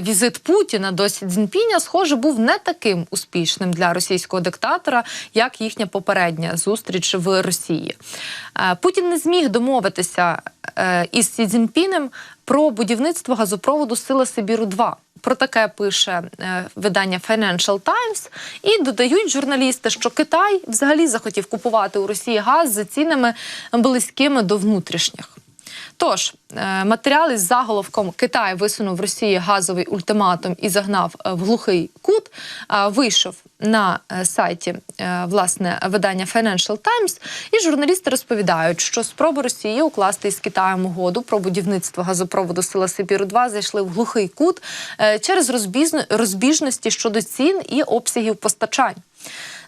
візит Путіна до Сі Цзіньпіня, схоже, був не таким успішним для російського диктатора, як їхня попередня зустріч в Росії. Е, Путін не зміг домовитися е, із Сі Цзіньпінем про будівництво газопроводу Сила Сибіру 2 Про таке пише е, видання Financial Times. І додають журналісти, що Китай взагалі захотів купувати у Росії газ за цінами близькими до внутрішніх. Тож е, матеріал із заголовком Китай висунув Росії газовий ультиматум і загнав е, в глухий кут. е, Вийшов на сайті власне видання Financial Times, і журналісти розповідають, що спроби Росії укласти із Китаєм угоду про будівництво газопроводу Сила Сибіру 2 зайшли в глухий кут через розбіжності щодо цін і обсягів постачань.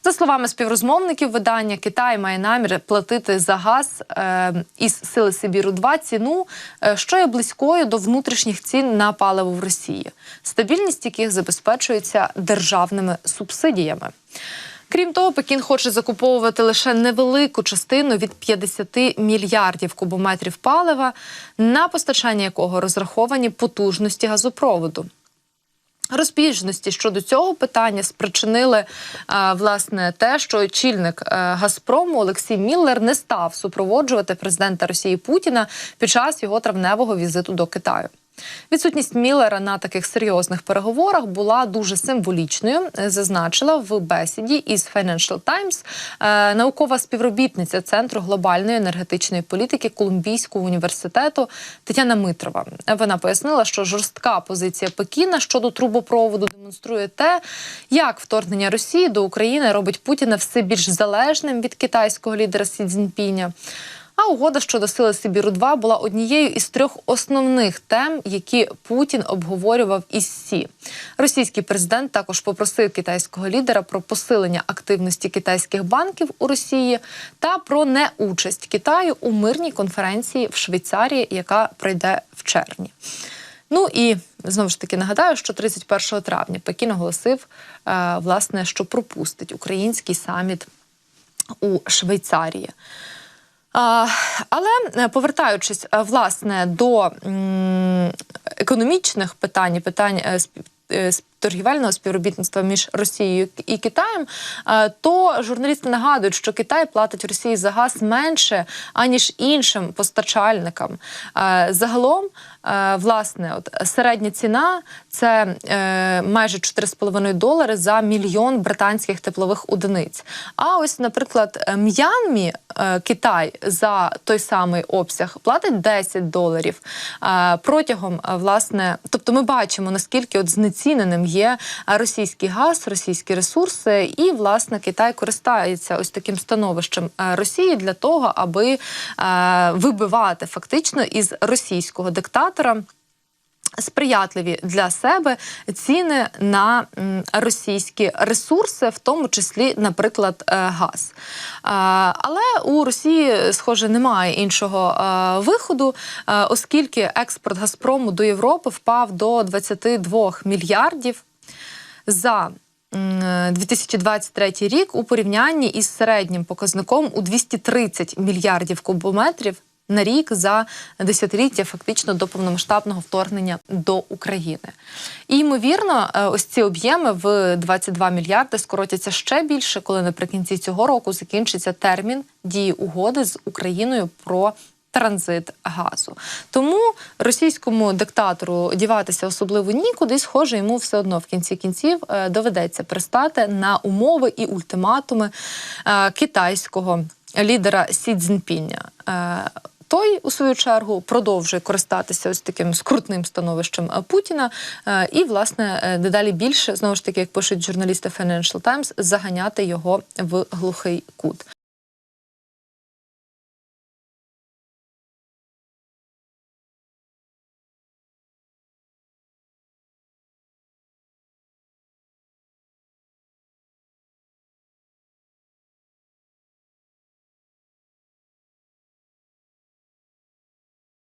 За словами співрозмовників видання, Китай має намір платити за газ е, із сили Сибіру 2 ціну, е, що є близькою до внутрішніх цін на паливо в Росії, стабільність яких забезпечується державними субсидіями. Крім того, Пекін хоче закуповувати лише невелику частину від 50 мільярдів кубометрів палива, на постачання якого розраховані потужності газопроводу. Розбіжності щодо цього питання спричинили е, власне те, що очільник е, Газпрому Олексій Міллер не став супроводжувати президента Росії Путіна під час його травневого візиту до Китаю. Відсутність Міллера на таких серйозних переговорах була дуже символічною, е, зазначила в бесіді із Financial Times е, наукова співробітниця Центру глобальної енергетичної політики Колумбійського університету Тетяна Митрова. Вона пояснила, що жорстка позиція Пекіна щодо трубопроводу демонструє те, як вторгнення Росії до України робить Путіна все більш залежним від китайського лідера Сі Цзіньпіня. А угода щодо сили Сибіру 2 була однією із трьох основних тем, які Путін обговорював із Сі. Російський президент також попросив китайського лідера про посилення активності китайських банків у Росії та про неучасть Китаю у мирній конференції в Швейцарії, яка пройде в червні. Ну і знову ж таки нагадаю, що 31 травня Пекін оголосив е, власне, що пропустить український саміт у Швейцарії. Але е, повертаючись е, власне до економічних питань, питань е, торгівельного співробітництва між Росією і Китаєм, е, то журналісти нагадують, що Китай платить Росії за газ менше аніж іншим постачальникам. Е, Загалом, е, власне, от середня ціна це майже 4,5 долари за мільйон британських теплових одиниць. А ось, наприклад, М'янмі Китай за той самий обсяг платить 10 доларів протягом власне. Тобто, ми бачимо наскільки от знеціненим є російський газ, російські ресурси, і власне Китай користається ось таким становищем е, Росії для того, аби е, вибивати фактично із російського диктатора сприятливі для себе ціни на російські ресурси, в тому числі, наприклад, е, газ. Е, Але у Росії, схоже, немає іншого е, виходу, оскільки експорт Газпрому до Європи впав до 22 мільярдів за м, 2023 рік у порівнянні із середнім показником у 230 мільярдів кубометрів на рік за десятиліття, фактично до повномасштабного вторгнення до України. І ймовірно, е, ось ці об'єми в 22 мільярди скоротяться ще більше, коли наприкінці цього року закінчиться термін дії угоди з Україною про. Транзит газу, тому російському диктатору діватися особливо нікуди, схоже, йому все одно в кінці кінців е, доведеться пристати на умови і ультиматуми е, китайського лідера Сі Цзіньпіня. Той, у свою чергу, продовжує користатися ось таким скрутним становищем е, Путіна, е, і, власне, е, дедалі більше, знову ж таки, як пишуть журналісти Financial Times, заганяти його в глухий кут.